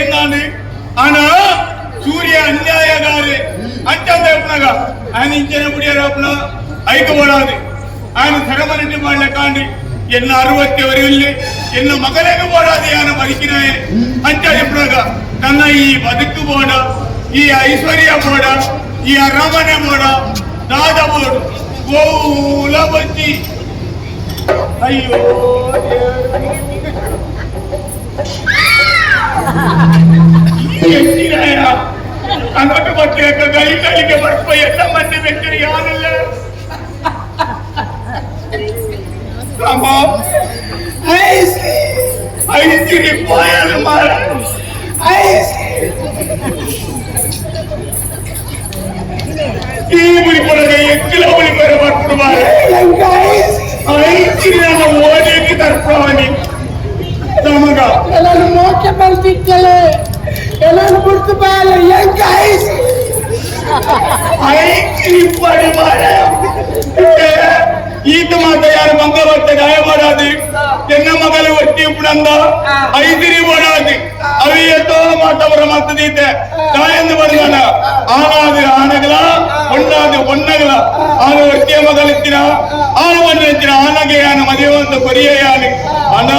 ఏందని ఆయన సూర్య అన్యాయ గారి అంచనగా ఆయన ఇచ్చినప్పుడు రాపున ఐకపడాది ఆయన సరమరెడ్డి కానీ ఎన్న అరువత్తి వరిల్లి ఎన్న మగలేక పోడాది ఆయన బతికినాయి అంటే ఎప్పుడగా నన్న ఈ బతుకు పోడ ఈ ఐశ్వర్య పోడ ఈ అరమణ పోడ దాదాపు గోల వచ్చి అయ్యో ಎಲ್ಲಿ ಅದೊಂದು ಮಕ್ಕಳ ಕೈ ಕೈಗೆ ಬರ್ಪ ಎಲ್ಲ ಮಂದಿ ವ್ಯಕ್ತಿ ಯಾರಿಲ್ಲ ಐಸಿರಿ ಪಾಯಲ್ ಮಾರ ಈ ಮುಳಿ ಕೊಡದೆ ಎಕ್ಕಿಲ ಮುಳಿ ಕೊಡ ಬರ್ತಾರೆ ಐಸಿರಿ ಓದಿ ತರ್ಪವನಿಗೆ ಹೆಂಗ ಎಲ್ಲಾನು ಮೋಕೆ ಮಾಡ್ತಿದ್ದಲ್ಲ ಎಲ್ಲಾನು ಬಿಡ್ತು ಬಾಯಲ್ಲ ಹೆಂಗ ಐಸ್ இப்படி ஈட்டு மாட்டை யாரு மங்க வட்ட காயப்படாது என்ன மகளை ஒட்டி இப்படந்தா ஐதிரி போடாது அவையத்தோ மாட்டவர மாத்தீட்ட காயந்து வருவானா ஆனாது ஆனகளா ஒன்னாது ஒன்னகளா ஆன ஒட்டிய மகள் எத்தினா ஆன ஒன்று எத்தினா ஆனகையான மதியவந்த கொரியையானு ஆனா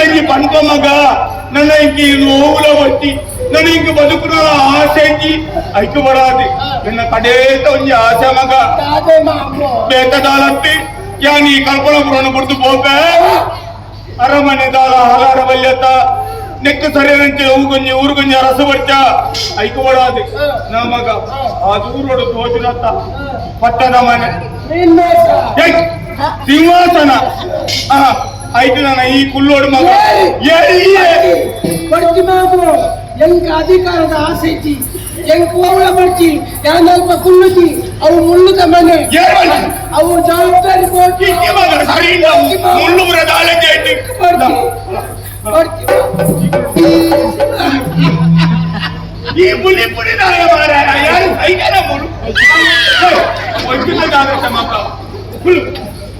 ఏంటి పనుకోమగా నన్ను ఇంక నోవులో వచ్చి నన్ను ఇంక బతుకున్న ఆశకి ఐక్యపడాది నిన్న కడేత ఉంది ఆశమగా బేతదాలత్తి కానీ కల్పన పురాణ పొడుతు పోతే అరమನೆ దాల ఆహార వల్యత నెక్కు సరైనంತೆ ಅವು ಕೊಂಚ ಊರು ಕೊಂಚ ರಸಬಡ್ತ ಐಕೋಬಾರದು ನಮಗ ಆ ದೂರೋಡು ತೋಚಿನತ್ತ ಪಟ್ಟದ ಮನೆ ಸಿಂಹಾಸನ అయితున్నాను ఈ కుల్లోడు మగ ಪಡ್ತಿಬೇಕು ಎಂಕ ಅಧಿಕಾರದ ಆಸೆ ಐತಿ ಎಂಕ ಹೋಗಳ ಮಾಡ್ತಿ ಯಾನಲ್ಪ ಕುಲ್ಲುತಿ ಅವು ಮುಳ್ಳುದ ಮನೆ ಅವು ಜವಾಬ್ದಾರಿ ಕೊಟ್ಟು ಮುಳ್ಳು ಈ ಪುಲಿ ಪುಲಿ ನಾಯ ಮಾರಾಯ ಯಾರು ಸೈಕಲ ಮುಳ್ಳು ಒಯ್ತಿಲ್ಲ ಜಾಗ್ರತೆ ಮಾತ್ರ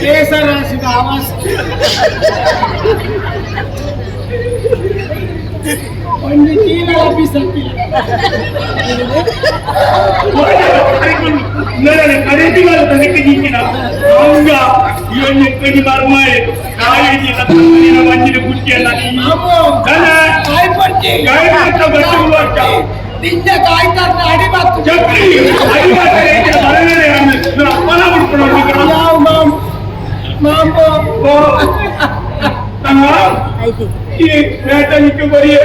కేసర రాసిన ఆవాస్ ಒಂದು ಚೀಲ ಆಫೀಸ್ ಖರೀದಿ ತನಿಖೆ ನೀಚಿನ ಅಂಗ ಇವನ್ ಎಕ್ಕಡಿ ಬರ್ಮಾಳೆ ಕಾಲೇಜಿ ಮಂಜಿನ ಕುರ್ಚಿಯಲ್ಲ ಕಾಯ್ಪಟ್ಟಿ ಕಾಯ್ಪಟ್ಟ ಬಟ್ಟು ಬರ್ತಾ ನಿನ್ನ ಕಾಯ್ತಾರನ್ನ ಅಡಿ ಮಾತು ಈ ಬೇಟ ನಿಟ್ಟು ಬರಿಯೇ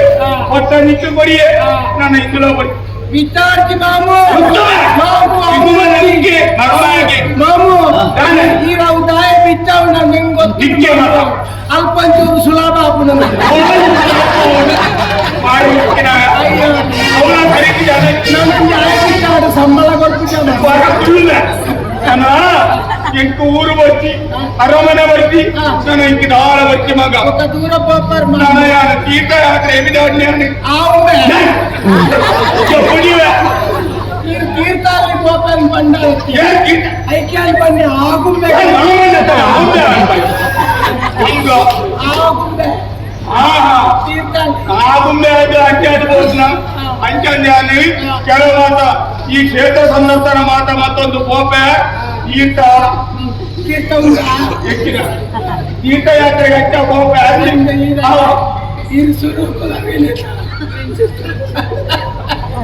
ಹೊಟ್ಟ ನಿಟ್ಟು ಬರಿಯೇ ನಾನು ಇಂದುಲೋ ಬರಿ విద్యార్థి మాము మాము అభివృద్ధికి మరణానికి మాము ఈ రావు దాయ బిట్టావు నింగొ అల్పంచూరు సులాభ అప్పుడు సంబల ఇంక ఊరు వచ్చి అరమన వచ్చి నేను ఇంక దాడ వచ్చి మగ ఒక దూర పోపారు నాయన తీర్థయాత్ర ఏమి దాడిని ఆవుమే చెప్పుడివే మీరు తీర్థాలు పోపారు పండాలి ఐక్యాలు పండి ఆగుమే ఆగుమే ఇంకా ఆగుమే ఆహా తీర్థాలు ఆగుమే అయితే అంచాడు పోతున్నా అంచాన్ని తర్వాత ಈ ಕ್ಷೇತ್ರ ಸಂನತನ ಮಾತಾ ಮತ್ತೊಂದು ಕೋಪ ಈ ಕಂತ ಉದಾಹಕ್ಕೆ ಇಕದ ಈ ಕಯಕ ಹೆಚ್ಚ ಬಾಬಾ ಅರಿಂದ ಇನ ಇನ್ಸುಕು ಕಲಕ್ಕೆ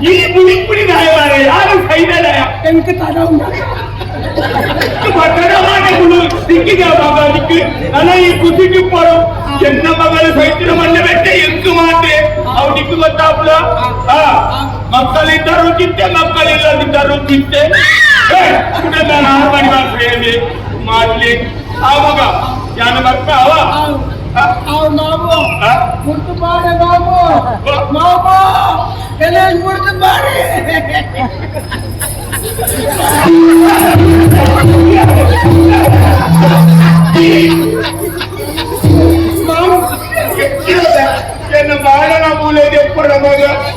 ಈ ಭೂಮಿ ಪುರಿ ನಾಯರೆ ಯಾರು ಕೈದರೆ ಕಂತ ಕಡ ಉಂಡು ಮಕಡ ಮಾನೆ ಕುಳು ತಿಕ್ಕ ಯಾವ ಭಾಗದಿ ಕಣೆ ಕುಸಿಕಿ ಪರ ಚೆನ್ನಬಗಳ ಕೈದರೆ ಮಲ್ಲಬೇಕೆ ಎಂತು ಮಾತೆ ಅವನಿಕ್ಕು ಗೊತ್ತಾ ಬಲ ಆ ಮಕ್ಕಳಿದ್ದರು ಚಿಂತೆ ಮಕ್ಕಳಿಲ್ಲದಿದ್ದರು ಚಿಂತೆ ನಾನು ಹಾಳು ಮಾಡಿ ಮಾತ್ರ ಹೇಳಿದೆ ಮಾಡ್ಲಿ ಆವಾಗ ಯಾನ ಬರ್ತಾ ಅವ ನಾವು ಮುಟ್ಟು ಮಾಡಿ ನಾವು ಮಾಮ ಎಲ್ಲ ಮುಟ್ಟು ಮಾಡಿ ಮಾಮ என்ன மாடலாம் மூலையை எப்படி மகன்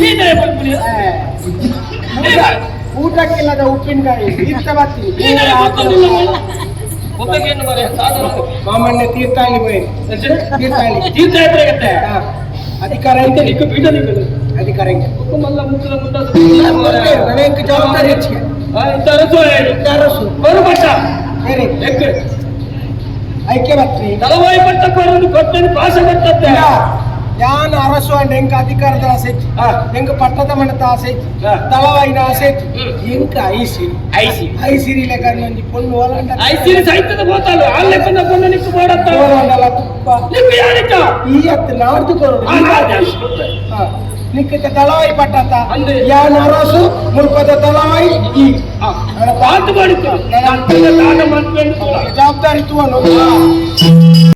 ನೀನೇ ಬಂದೆನೇ? ಮೂಡ ಕೋಟಾ किल्ला ದೋಪಿಂಗಾಯ್ ದೀಪ್ತವತ್ತಿ ನೀನೇ ಬಂದೆನೇ? ಒಬಗೆನ್ನು ಮರೆ ಸಾಮಾನ್ಯ ಸಾಮಾನ್ಯ तीर्थಾಳಿ ಬೈ ಸ ัจ ಜಾ ನೀನೇ ಇಲ್ಲಿ ದೀಪ್ತವತ್ತಿ ಹಾ ಅಧಿಕಾರದಿಂದ ಇಕ್ಕೆ ಬೀಡಲಿಲ್ಲ ಅಧಿಕಾರದಿಂದ ಕುಟುಂಬವಲ್ಲ ಮುಕುಲ ಮುಂದೆ ನವೆಂಕಟಾಪನ ಇಚ್ಛೆ ಹೈ ತರಸೋಯ್ ತರಸೋ ಬರುಬಟಾ ಏರಿ ಐಕ್ಯವತ್ತಿ ದಲವಾಯ ಪಂತ ಕೊರನು ಕೊಪ್ಪೆನ ಪಾಶದತ್ತೆ ಹಾ ಯಾನ್ ಅರಸು ಅಂಡ್ ಎಂಕ ಅಧಿಕಾರದ ಆಸೆ ಎಂಕ ಪಟ್ಟದ ಮನದ ಆಸೆ ತಲವಾಯಿನ ಆಸೆ ಎಂಕ ಐಸಿ ಐಸಿ ಐಸಿರಿ ಲೆಕ್ಕ ನಂಜಿ ಪೊಣ್ಣು ಓಲಂಡ ಐಸಿರಿ ಸಹಿತದ ಬೋತಾಲು ಆ ಲೆಕ್ಕದ ಪೊಣ್ಣು ನಿಕ್ಕು ಮಾಡತ್ತ ಓಲಂಡಲ ತುಪ್ಪ ನಿಕ್ಕು ಯಾರಿಕ ಈ ಅತ್ತ ನಾಡ್ದು ಕೊರಡು ನಿಕ್ಕ ತಲವಾಯಿ ಪಟ್ಟತ ಯಾನ್ ಅರಸು ಮುರ್ಪದ ತಲವಾಯಿ ಈ ಪಾತು ಮಾಡಿಕ ಜವಾಬ್ದಾರಿ ತುವನು